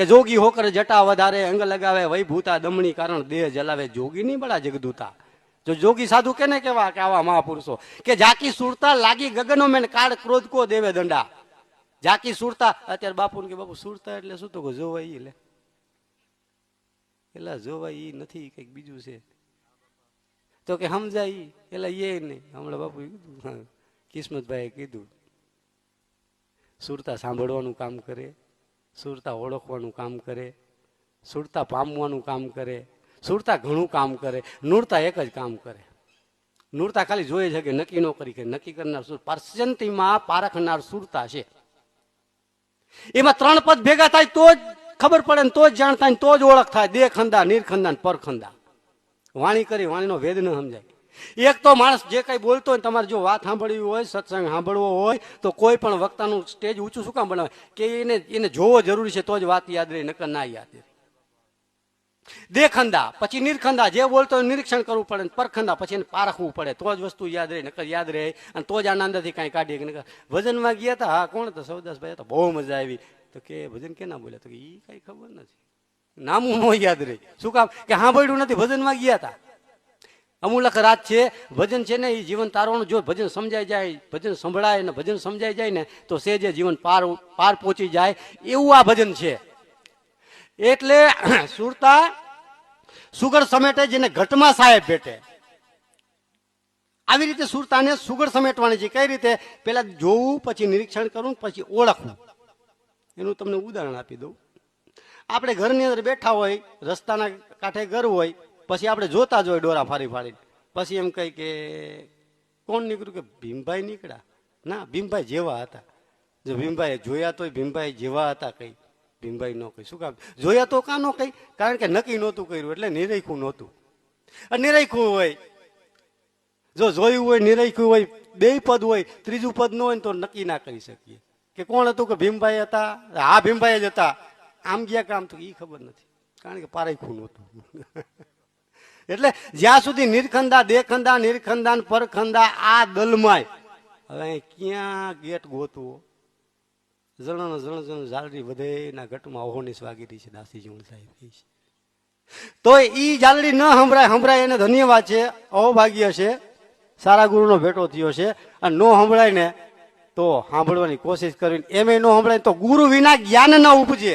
કે જોગી હોકર જટા વધારે અંગ લગાવે વೈ ભૂતા દમણી કારણ દેહ જલાવે. જોગી નહીં બળા જગદૂતા. જો જોગી સાધુ કેને કેવા કે આવા મહાપુરુષો? કે જાકી સુરતા લાગી ગગનો મેન કાળ ક્રોધ કો દેવે દંડા. જાકી સુરતા, અત્યારે બાપુ કે બાપુ સુરતા એટલે શું તો જોવાય ઈ લે. એટલે જોવાય ઈ નથી, કંઈક બીજું છે. તો કે સમજાય ઈ એટલે એ નહીં હમણાં બાપુ કીધું કિસ્મતભાઈએ કીધું, સુરતા સાંભળવાનું કામ કરે. સુરતા ઓળખવાનું કામ કરે, સુરતા પામવાનું કામ કરે, સુરતા ઘણું કામ કરે, નૂરતા એક જ કામ કરે. નૂરતા ખાલી જોઈએ છે કે નક્કી ન કરી કે નક્કી કરનાર સુર પરસંતીમાં પારખનાર સુરતા છે. એમાં ત્રણ પદ ભેગા થાય તો જ ખબર પડે ને તો જ જાણ થાય તો જ ઓળખ થાય. દે ખંદા નીરખંદા પરખંદા. વાણી કરી, વાણીનો ભેદ ન સમજાય. એક તો માણસ જે કંઈ બોલતો હોય તમારે જો વાત સાંભળવી હોય, સત્સંગ સાંભળવો હોય, તો કોઈ પણ વક્તાનું સ્ટેજ ઊંચું શું કામ બનાવે? કે એને એને જોવો જરૂરી છે તો જ વાત યાદ રહે, નકર ના યાદ રહે. દેખંદા પછી નિરખંદા જે બોલતો હોય નિરીક્ષણ કરવું પડે પરખંદા પછી એને પારખવું પડે. તો જ વસ્તુ યાદ રહે, નકર યાદ રહે, અને તો જ આનંદથી કાંઈ કાઢીએ નકર. ભજનમાં ગયા હતા હા, કોણ હતા? સૌદાસભાઈ હતા, બહુ મજા આવી. તો કે, ભજન કે ના બોલ્યા? તો કે કાંઈ ખબર નથી. નામું ન યાદ રહે. શું કામ? કે સાંભળ્યું નથી, ભજનમાં ગયા હતા અમુલક રાત છે, ભજન છે ને એ જીવન તારવાનું જો ભજન સમજાઈ જાય, ભજન સંભળાય ને, ભજન સમજાઈ જાય ને, તો સેજે જીવન પાર પાર પહોંચી જાય, એવું આ ભજન છે. એટલે સુરતા સુગર સમેટે જેને ઘટમાં સાહેબ ભેટે. આવી રીતે સુરતાને સુગર સમેટવાની છે. કઈ રીતે? પેલા જોવું, પછી નિરીક્ષણ કરવું પછી ઓળખવું. એનું તમને ઉદાહરણ આપી દઉં. આપણે ઘરની અંદર બેઠા હોય, રસ્તાના કાંઠે ઘર હોય પછી આપણે જોતા જ હોય ડોરા ફાડી ફાડી પછી એમ કહી કે, કોણ નીકળ્યું? કે, ભીમભાઈ નીકળ્યા. ના, ભીમભાઈ જેવા હતા. જો ભીમભાઈ જોયા તોય ભીમભાઈ જેવા હતા કઈ ભીમભાઈ ન કહી. શું કામ? જોયા તો કાં ન કહી? કારણ કે નક્કી નહોતું કર્યું, એટલે નિરખું નહોતું. નિરખું હોય. જો જોયું હોય નિરખ્યું હોય, બે પદ હોય, ત્રીજું પદ ન હોય તો નક્કી ના કરી શકીએ. કે, કોણ હતું કે ભીમભાઈ હતા? હા, ભીમભાઈ જ હતા. આમ ગયા કામ તો એ ખબર નથી. કારણ કે પારેખું નહોતું. એટલે જ્યાં સુધી નિરખંદા, દેખંદા, નિરખંદા પરખંદા આ દલમાય હવે ક્યાં ગેટ ગોતવો? જણ જણ જણ ઝાલરી વધે એના ઘટમાં ઓહોની વાગી રહી છે દાસી જીવન સાહેબ તો એ જાલડી ન સંભળાય સંભળાય એને ધન્યવાદ છે અહોભાગ્ય છે, સારા ગુરુનો ભેટો થયો છે, અને ન સંભળાય ને તો સાંભળવાની કોશિશ કરવી એમ ન સંભળાય તો ગુરુ વિના જ્ઞાન ન ઉપજે.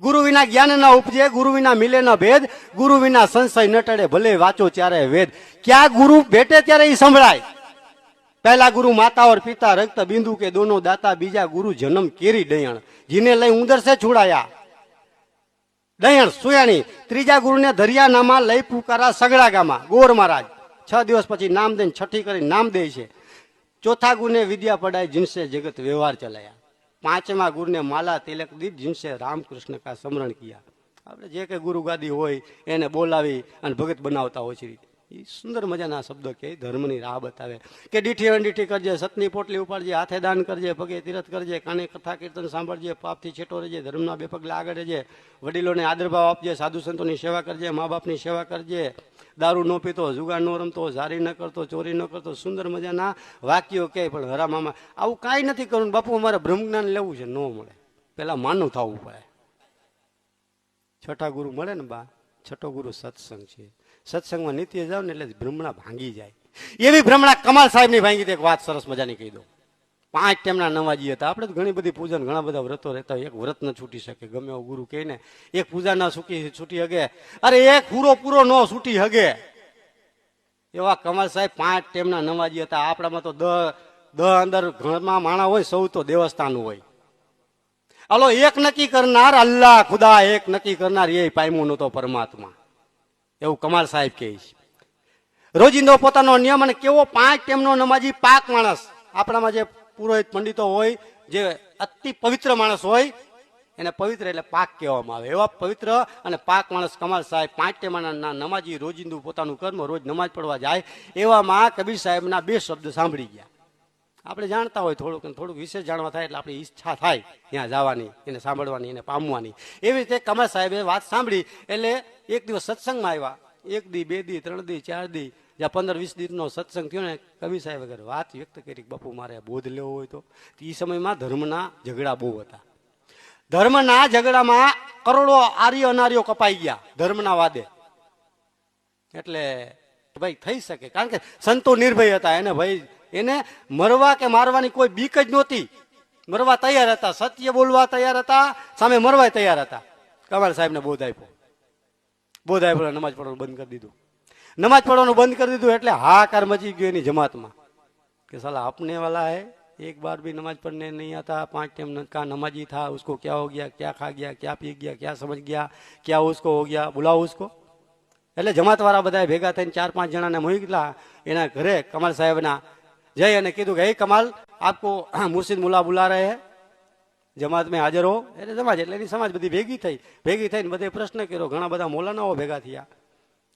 ગુરુ વિના જ્ઞાન ના ઉપજે, ગુરુ વિના મિલે ન ભેદ, ગુરુ વિના સંશય ન ટળે ભલે વાંચો ત્યારે વેદ. ક્યાં ગુરુ ભેટે ત્યારે એ સંભળાય? પહેલા ગુરુ માતા ઓર પિતા, રક્ત, બિંદુ કે દોનો દાતા, બીજા ગુરુ જન્મ કેરી દયણ. જીને લઈ ઉંદર સે છોડાયા. દયણ, સુયાણી. ત્રીજા ગુરુને દરિયાનામાં લઈ પુકારા સગડા ગામાં ગોર મહારાજ, છ દિવસ પછી નામ દઈને છઠ્ઠી કરી નામ દે છે. ચોથા ગુરુને વિદ્યા પડાય જીનસે જગત વ્યવહાર ચલાયા. પાંચમા ગુરુને માલા તિલક દીપ જીનસે રામકૃષ્ણ કા સમરણ કિયા. આપણે જે કે ગુરુ ગાદી હોય એને બોલાવી અને ભગત બનાવતા હોય છે એ સુંદર મજાના શબ્દો કે ધર્મની રાહ બતાવે. કે દીઠી અનડીઠી કરજે, સતની પોટલી ઉપાડજે, હાથે દાન કરજે, પગે તીરથ કરજે, કાને કથા કીર્તન સાંભળજે, પાપથી છેટો રહેજે, ધર્મના બે પગલા આગળ રહેજે, વડીલોને આદરભાવ આપજે, સાધુ સંતોની સેવા કરજે, મા બાપની સેવા કરજે, દારૂ ન પીતો, જુગાર ન રમતો, ઝારી ન કરતો, ચોરી ન કરતો, સુંદર મજાના વાક્યો કે, પણ હરામામાં આવું કાંઈ નથી કરવું, બાપુ અમારે બ્રહ્મજ્ઞાન લેવું છે, ન મળે. પેલા માનવ થવું પડે. છઠ્ઠા ગુરુ મળે ને બા? છઠ્ઠો ગુરુ સત્સંગ છે. સત્સંગમાં નિત્ય જાવ ને એટલે ભ્રમણા ભાંગી જાય. એવી ભ્રમણા કમાલ સાહેબની ભાંગી એક વાત સરસ મજાની કહી દઉં. પાંચ ટેમના નવાજી હતા. આપણે તો ઘણી બધી પૂજન ઘણા બધા વ્રતો રહેતા હોય. એક વ્રત ન છૂટી શકે, ગમે એવો ગુરુ કહે ને, એક પૂજા ના છૂટી છૂટી હગે. અરે એક પૂરો પૂરો ન છૂટી હગે. એવા કમાલ સાહેબ પાંચ ટેમના નવાજી હતા. આપણામાં તો દ દ અંદર ઘરમાં માણા હોય, સૌ તો દેવસ્થાન હોય. હાલો એક નક્કી કરનાર અલ્લાહ, ખુદા એક નક્કી કરનાર, એ પાયમો નતો પરમાત્મા. એવું કમાલ સાહેબ કહે છે. રોજિંદો પોતાનો નિયમ અને કેવો પાંચ ટેમનો નમાજી પાક માણસ, આપણામાં જે પુરોહિત પંડિતો હોય, જે અતિ પવિત્ર માણસ હોય, એને પવિત્ર એટલે પાક કહેવામાં આવે. એવા પવિત્ર અને પાક માણસ કમાલ સાહેબ, પાંચ ટેમાના નમાજી રોજિંદુ પોતાનું કર્મ રોજ નમાજ પડવા જાય, એવામાં કબીર સાહેબના બે શબ્દ સાંભળી ગયા. આપણે જાણતા હોય થોડુંક થોડુંક વિશેષ જાણવા થાય એટલે આપણી ઈચ્છા થાય ત્યાં જવાની, એને સાંભળવાની, એને પામવાની. એવી રીતે કમર સાહેબે વાત સાંભળી એટલે એક દિવસ સત્સંગમાં આવ્યા. એક દી, બે દી, ત્રણ દી, ચાર દી, જ્યાં પંદર, વીસ દિવસનો સત્સંગ થયો ને, કવિ સાહેબ વગર વાત વ્યક્ત કરી બાપુ મારે બોધ લેવો હોય તો. એ સમયમાં ધર્મના ઝઘડા બહુ હતા. ધર્મના ઝઘડામાં કરોડો આર્ય અનાર્યો કપાઈ ગયા ધર્મના વાદે. એટલે ભાઈ થઈ શકે. કારણ કે સંતો નિર્ભય હતા. એને ભાઈ એને મરવા કે મારવાની કોઈ બીક જ નહોતી મરવા તૈયાર હતા સત્ય બોલવા તૈયાર હતા સામે મરવા તૈયાર હતા કમાલ સાહેબને બોધ આપ્યો બોધ આપ્યો નમાજ પઢવાનું બંધ કરી દીધું નમાજ પઢવાનું બંધ કરી દીધું એટલે હાકાર મચી ગયો એની જમાતમાં कि साला अपने वाला है एक बार भी नमाज पढ़ने नहीं आता पांच टाइम का नमाजी था उसको क्या हो गया क्या खा गया क्या पी गया क्या समझ गया क्या उसको हो गया बुलाओ उसको એટલે જમાતવાળા બધા ભેગા થઈને ચાર પાંચ જણાને મોકલા એના ઘરે કમાલ સાહેબના જઈ અને કીધું કે હે કમાલ આપકો મુર્શિદ મુલા બુલા રહે હે જમાત મેં હાજર હો એટલે સમાજ એટલે એની સમાજ બધી ભેગી થઈ ભેગી થઈને બધે પ્રશ્ન કર્યો ઘણા બધા મોલાનાઓ ભેગા થયા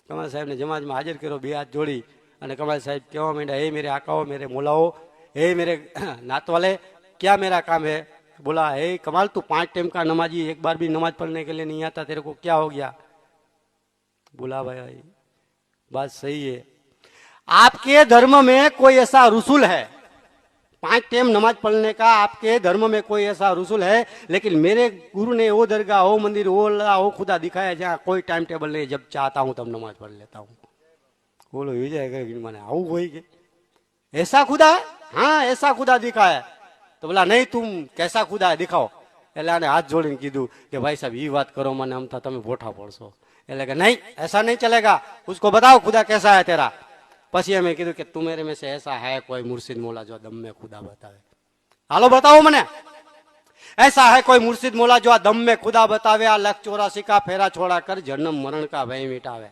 કમાલ સાહેબને જમાતમાં હાજર કર્યો બે હાથ જોડી અને કમાલ સાહેબ કહેવા માંડ્યા હે મેરે આકાઓ મેરે મોલાઓ हे मेरे नात वाले क्या मेरा काम है बोला हे कमाल तू पांच टाइम का नमाजी एक बार भी नमाज पढ़ने के लिए नहीं आता तेरे को क्या हो गया बोला भाई बात सही है आपके धर्म में कोई ऐसा रसूल है पांच टाइम नमाज पढ़ने का आपके धर्म में कोई ऐसा रसूल है लेकिन मेरे गुरु ने वो दरगाह वो मंदिर वो अल्लाह वो खुदा दिखाया जहाँ कोई टाइम टेबल नहीं जब चाहता हूँ तब नमाज पढ़ लेता हूँ बोलो विजय मैंने आऊ हुई के ऐसा खुदा है हाँ ऐसा खुदा दिखा है तो बोला नहीं तुम कैसा खुदा है दिखाओ એટલે આને હાથ જોડીને કીધું કે ભાઈ સાહેબ એ વાત કરો મને આમ था તમે બોઠા પડશો એટલે કે નહીં ऐसा नहीं चलेगा उसको बताओ खुदा कैसा है तेरा પછી અમે કીધું કે તું મેરે में से ऐसा है कोई मुर्शिद मोला जो दम में खुदा बतावे હાલો બતાવો મને ऐसा है कोई मुर्शिद मोला जो आ दम में खुदा बतावे आ लख चौरासी का फेरा छोड़ा कर जन्म मरण का भय मिटावे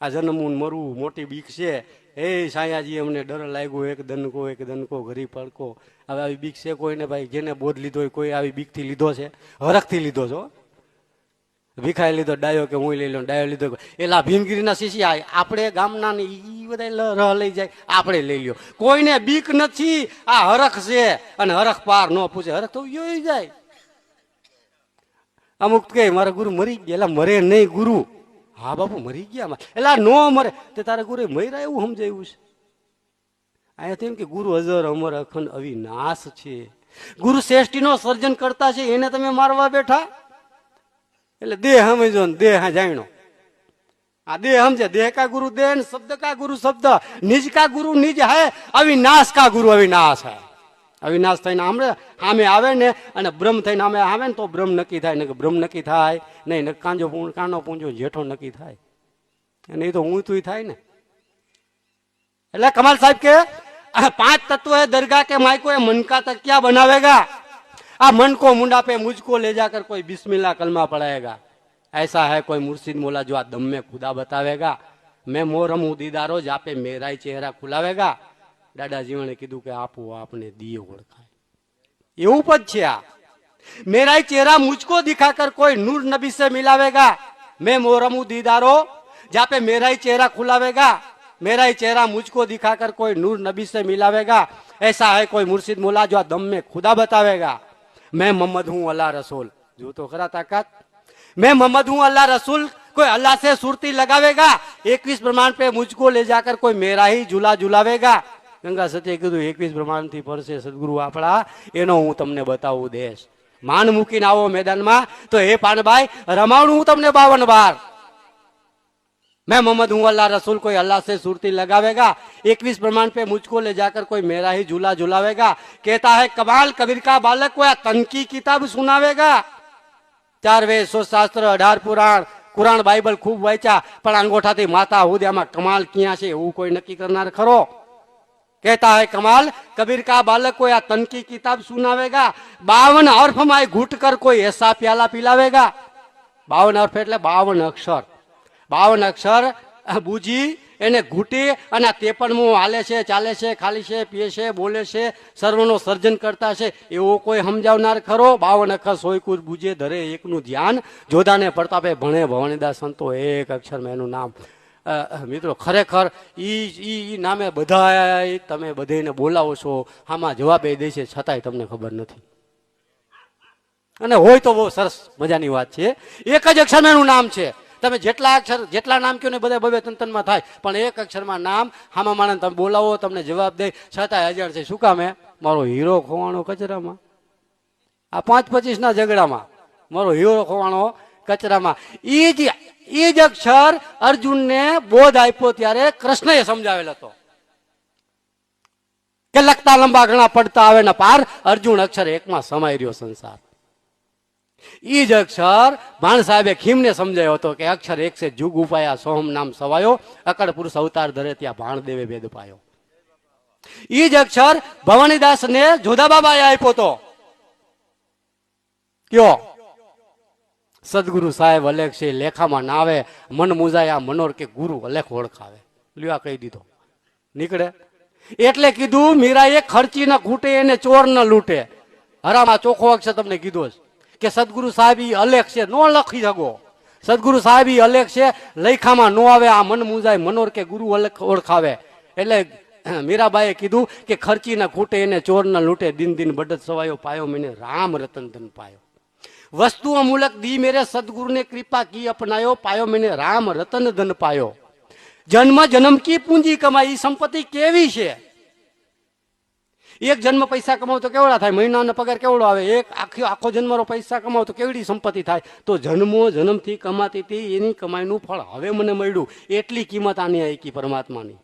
આ જન્મવું ને મરવું મોટી બીક છે એ સાયાજી અમને ડર લાગ્યો એક દનકો એક દનકો ઘરી પડકો હવે આવી બીક છે કોઈને ભાઈ જેને બોધ લીધો હોય કોઈ આવી બીકથી લીધો છે હરખથી લીધો છો ભીખાઈ લીધો, ડાયો કે હું લઈ લઉં ડાયો લીધો એલા ભીમગીરીના શિષ્ય આપણે ગામના ને એ બધા લ- રહ લઈ જાય, આપણે લઈ લ્યો. કોઈને બીક નથી, આ હરખ છે અને હરખ પાર ન પૂછે. હરખ તો યોય જાય. અમુક કે મારા ગુરુ મરી ગયા, એલા મરે નહીં ગુરુ. હા બાપુ, મરી ગયા એલા નો મરે. તે તારા ગુરુ મર્યા એવું સમજાયું છે. અહીંયા એમ કે ગુરુ અજર, અમર, અખંડ, અવિનાશ છે. ગુરુ શ્રેષ્ઠીનો સર્જન કરતા છે, એને તમે મારવા બેઠા? એટલે દેહ સમજો ને દેહ જાણ્યો. આ દેહ સમજે, દેહ કા ગુરુ દેહ શબ્દ કા ગુરુ શબ્દ? નિજ કા ગુરુ નિજ હે, અવિનાશ કા ગુરુ અવિનાશ હે. અવિનાશ થઈને આમરે સામે આવે ને અને બ્રહ્મ થઈને આમે આવે ને તો બ્રહ્મ નક્કી થાય. ને બ્રહ્મ નક્કી થાય, નહીં ને કાંજો કાનો પૂંજો જેઠો નક્કી થાય. અને એ તો હું તું થાય ને. એટલે કમાલ સાહેબ કે પાંચ તત્વો એ દરગાહ કે માયકો એ મનકા તક ક્યાં બનાવેગા. आ मन को मुंडा पे मुझको ले जाकर कोई बिस्मिल्लाह कलमा पढ़ाएगा ऐसा है कोई मुर्शिद मोला जो आ दम में खुदा बतावेगा मैं मोरम हूं दीदारो जा पे मेरा ही चेहरा खुलावेगा દાદા જીવણે કીધું કે આપો આપને દિયે ઓળખાય એવું પદ છે આ मेरा ही चेहरा मुझको दिखाकर कोई नूर नबी से मिलावेगा मैं मोरमू दीदारो जहाँ पे मेरा ही चेहरा खुलावेगा मेरा ही चेहरा मुझको दिखाकर कोई नूर नबी से मिलावेगा ऐसा है कोई मुर्शिद मोला जो दम में खुदा बतावेगा मैं मोहम्मद हूँ अल्लाह रसूल जो तो खरा ताकत मैं मोहम्मद हूँ अल्लाह रसूल कोई अल्लाह से सुरती लगावेगा इक्कीस प्रमाण पे मुझको ले जाकर कोई मेरा ही झूला झुलावेगा ગંગા સત્ય કીધું એકવીસ પ્રમાણથી પરસે સદગુરુ આપણા એનો હું તમને બતાવું દેશ માન મૂકીને આવો મેદાનમાં તો હે પાનભાઈ રમાડું હું તમને બાવન બાર मैं मोहम्मद हूँ अल्लाह रसूल कोई अल्लाह से सुरती लगावेगा इक्कीस प्रमाण पे मुझको ले जाकर कोई मेरा ही झूला झुलावेगा कहता है कमाल कबीर का बालक को या तन की किताब सुनावेगा ચાર વેદ સો શાસ્ત્ર અઢાર પુરાણ કુરાણ બાઇબલ ખૂબ વાંચ્યા પણ અંગોઠાથી માતા હુદ્યામાં કમાલ ક્યાં છે એવું કોઈ નક્કી કરનાર ખરો कहता है कमाल कबीर का बालक को या तन की किताब सुनावेगा बावन अर्फ में घूट कर कोई ऐसा प्याला पिलावेगा બાવન અર્થ એટલે બાવન અક્ષર બાવન અક્ષર બુજી, એને ઘૂંટી અને તેપણમું હાલે છે, ચાલે છે, ખાલી છે, પીએ છે, બોલે છે, સર્વનો સર્જન કરતા છે, એવો કોઈ સમજાવનાર ખરો? બાવન અક્ષર સોય કુર બુજે ધરે એકનું ધ્યાન. જોધાને પ્રતાપે ભણે ભવાનીદાસ સંતો એક અક્ષરમાં એનું નામ. મિત્રો, ખરેખર ઈ ઈ નામે બધા તમે બધેને બોલાવો છો, આમાં જવાબ એ દે છે, છતાંય તમને ખબર નથી. અને હોય તો બહુ સરસ મજાની વાત છે. એક જ અક્ષરમાં એનું નામ છે. તમે જેટલા અક્ષર, જેટલા નામ કહો ને બધા બબે તંતનમાં થાય. પણ એક અક્ષરમાં નામ, હામા માણસ તમે બોલાવો, તમને જવાબ દે. છતાંય હજાર છે. શું કામે મારો હીરો ખોવાણો કચરામાં. આ પાંચ પચીસના ઝઘડામાં. મારો હીરો ખોવાણો કચરામાં. એ જ એ જ અક્ષર અર્જુનને બોધ આપ્યો ત્યારે કૃષ્ણએ સમજાવેલ હતો. કે લખતા લંબા ઘણા પડતા આવે ને પાર. અર્જુન અક્ષર એકમાં સમાઈ રહ્યો સંસાર. ઈ જ અક્ષર ભાણ સાહેબે ખીમને સમજાયો હતો કે અક્ષર એક છે જુગ ઉપાયા સોહમ નામ સવાયો, અકળ પુરુષ અવતાર ધરે ત્યાં ભાણ દેવે ભેદ પાયો. એ જ અક્ષર ભવાનીદાસ ને જોધા બાબાએ આપ્યો હતો. કયો? સદગુરુ સાહેબ અલેખ છે લેખામાં ના આવે મન આ મનોર કે ગુરુ અલેખ ઓળખાવે. લ્યો આ કહી દીધો. નીકળે. એટલે કીધું, મીરાએ ખર્ચી ન ખૂટે એને ચોર ન લૂંટે. હરામાં ચોખ્ખો અક્ષર તમને કીધો છે કે સદગુરુ સાહેબ એ અલેખ છે, નો લખી શકો. સદગુરુ સાહેબ એ અલેખ છે લેખામાં નો આવે, આ મન મુંજાય, મનોર કે ગુરુ અલેખ ઓળખાવે. એટલે મીરાબાઈએ કીધું કે ખર્ચી ન ખૂટે એને ચોર ન લૂંટે દિન દિન બડત સવાયો પાયો, મેને રામ રતન ધન પાયો. વસ્તુઓ મૂલક દી મેરે સદગુરુને કૃપા કી અપનાયો, પાયો મેને રામ રતન ધન પાયો. જન્મ જન્મ કી પૂંજી કમાઈ, સંપત્તિ કેવી છે? એક જન્મ પૈસા કમાવ તો કેવડા થાય? મહિનાનો પગાર કેવડો આવે? એક આખો આખો જન્મનો પૈસા કમાવ તો કેવડી સંપત્તિ થાય? તો જન્મો જન્મથી કમાતી હતી, એની કમાઈનું ફળ હવે મને મળ્યું. એટલી કિંમત આની આઈકી પરમાત્માની.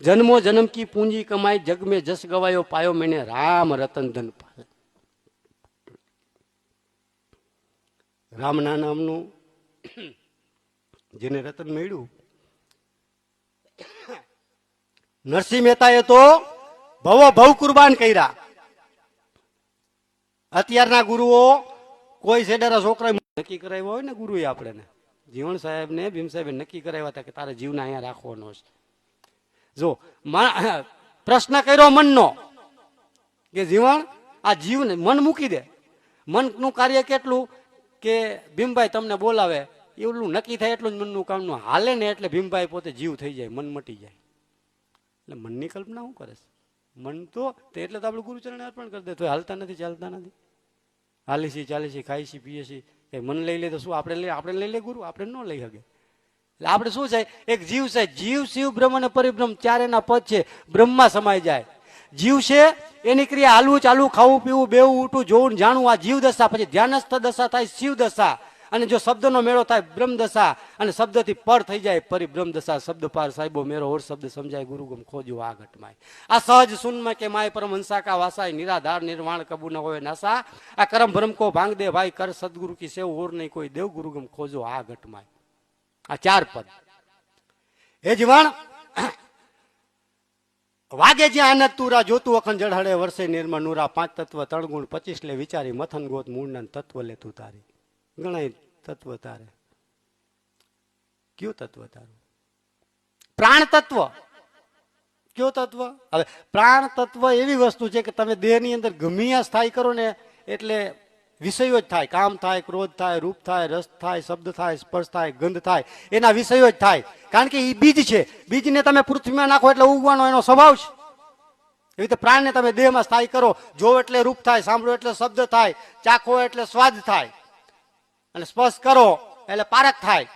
જન્મો જન્મ કી પૂંજી કમાઈ જગ મેં જસ ગવાયો, પાયો મેને રામ રતન ધન પાયો. રામના નામનું જેને રતન મળ્યું, નરસિંહ મહેતાએ તો ભવો ભવ કુરબાન કર્યા. અત્યારના ગુરુઓ કોઈ સેડારા છોકરા નક્કી કરાવ્યો હોય ને ગુરુએ આપણે જીવણ સાહેબ ને ભીમ સાહેબે નક્કી કરાવ્યા હતા કે તારે જીવને અહીંયા રાખવાનો છે. જો પ્રશ્ન કર્યો મનનો કે જીવણ, આ જીવને મન મૂકી દે. મનનું કાર્ય કેટલું? કે ભીમભાઈ તમને બોલાવે એટલું નક્કી થાય એટલું જ મનનું કામનું. હાલે ને એટલે ભીમભાઈ પોતે જીવ થઈ જાય, મન મટી જાય. એટલે મનની કલ્પના શું કરે છે? મન તો એટલે તો આપણે ગુરુચરણે અર્પણ કરી દે તો હાલતા નથી, ચાલતા નથી. હાલી છીએ ચાલી છીએ ખાઈ છીએ પીએ છીએ કે મન લઈ લે તો શું, આપણે લઈ આપણે લઈ લે ગુરુ? આપણે ન લઈ શકે એટલે આપણે શું છે એક જીવ છે, જીવ, શિવ, બ્રહ્મ અને પરિબ્રહ્મ ચાર એના પદ છે, બ્રહ્મમાં સમાઈ જાય. જીવ છે, એની ક્રિયા હાલવું, ચાલવું, ખાવું, પીવું, બેવું, ઉઠવું, જોવું જાણવું, આ જીવ દશા પછી ધ્યાનસ્થ દશા થાય શિવ દશા અને જો શબ્દનો મેળો થાય બ્રહ્મદશા, અને શબ્દથી પર થઈ જાય પરી બ્રહ્મદશા, શબ્દ પાર સાહેબો મેરો ઓર શબ્દ સમજાય, ગુરુગમ ખોજો આ ઘટમાય. આ સહજ સુનમાં કે માય પરમ કા વાસાય, નિરાધાર, નિર્વાણ, કબુ ન હોય નાસા. આ કરમ ભ્રમ કો ભાંગ દે ભાઈ, કર સદગુરુ કી સેવ, ઓર નહીં કોઈ દેવ, ગુરુગમ ખોજો આ ઘટમાય. આ ચાર પદ. હે જીવાણ, વાગે જ્યાં આનંદ તુરા જોતું અખંડ જળહળે વર્ષે નિર્મળ નુરા પાંચ તત્વ, ત્રણ ગુણ, પચીસ લે, વિચારી મથન ગોત મૂળના તત્વ લે તું તારી. ગણાય તત્વ તારે. કયું તત્વ તારું? પ્રાણ તત્વ. કયો તત્વ? હવે પ્રાણ તત્વ એવી વસ્તુ છે કે તમે દેહની અંદર ગમિયા સ્થાય કરો ને એટલે વિષયો જ થાય. કામ થાય, ક્રોધ થાય, રૂપ થાય, રસ થાય, શબ્દ થાય, સ્પર્શ થાય, ગંધ થાય. એના વિષયો જ થાય. કારણ કે એ બીજ છે. બીજને તમે પૃથ્વીમાં નાખો એટલે ઉગવાનો એનો સ્વભાવ છે. એવી રીતે પ્રાણને તમે દેહમાં સ્થાયી કરો. જો એટલે રૂપ થાય, સાંભળો એટલે શબ્દ થાય, ચાખો એટલે સ્વાદ થાય. અને સ્પર્શ કરો એટલે પારક થાય.